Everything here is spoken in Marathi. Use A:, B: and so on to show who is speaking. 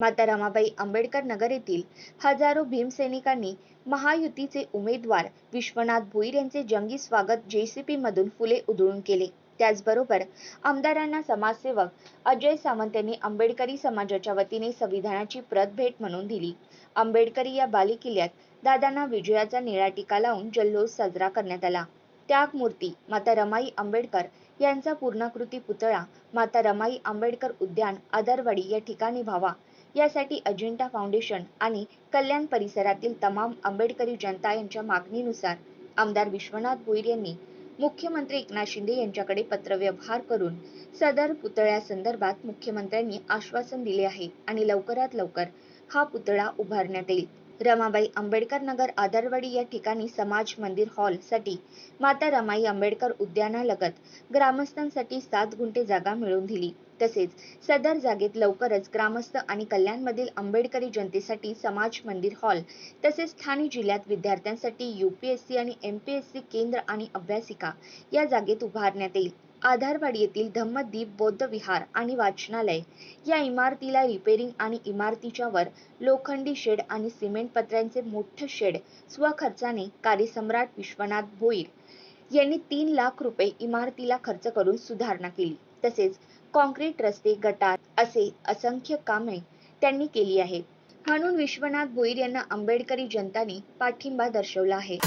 A: माता रमाबाई आंबेडकर नगर येथील हजारो भीमसैनिकांनी महायुतीचे उमेदवार विश्वनाथ भोईर यांचे जंगी स्वागत जेसीपी मधून फुले उधळून केले. त्याचबरोबर आमदारांना समाजसेवक अजय सावंत यांनी आंबेडकरी समाजाच्या वतीने संविधानाची प्रत भेट म्हणून दिली. आंबेडकरी या बालेकिल्ल्यात दादांना विजयाचा निळा टिका लावून जल्लोष साजरा करण्यात आला. त्याग मूर्ती माता रमाई आंबेडकर यांचा पूर्णाकृती पुतळा माता रमाई आंबेडकर उद्यान आदरवाडी या ठिकाणी व्हावा. यासाठी अजिंठा फाउंडेशन आणि कल्याण परिसरातील तमाम आंबेडकरी जनता यांच्या मागणीनुसार आमदार विश्वनाथ भोईर यांनी मुख्यमंत्री एकनाथ शिंदे यांच्याकडे पत्रव्यवहार करून सदर पुतळ्यासंदर्भात मुख्यमंत्र्यांनी आश्वासन दिले आहे आणि लवकरात लवकर हा पुतळा उभारण्यात येईल. रमाबाई आंबेडकर नगर आदरवाडी या ठिकाणी समाज मंदिर हॉलसाठी माता रमाई आंबेडकर उद्यानालगत ग्रामस्थांसाठी सात गुंठे जागा मिळवून दिली. तसेच सदर जागेत लवकरच ग्रामस्थ आणि कल्याणमधील आंबेडकरी जनतेसाठी समाज मंदिर हॉल तसेच ठाणे जिल्ह्यात विद्यार्थ्यांसाठी यूपीएससी आणि एमपीएससी केंद्र आणि अभ्यासिका या जागेत उभारण्यात येईल. आधारवाडी येथील धम्मदीप बौद्ध विहार आणि वाचनालय. या इमारतीला रिपेरिंग आणि इमारतीच्या वर लोखंडी शेड आणि सिमेंट पत्र्यांचे मोठं शेड स्वखर्चाने कार्यसम्राट विश्वनाथ भोईर यांनी तीन लाख रुपये इमारतीला खर्च करून सुधारणा केली. तसेच कॉन्क्रीट रस्ते गटार असे असंख्य कामे त्यांनी केली आहेत. म्हणून विश्वनाथ भोईर यांना आंबेडकरी जनताने पाठिंबा दर्शवला आहे.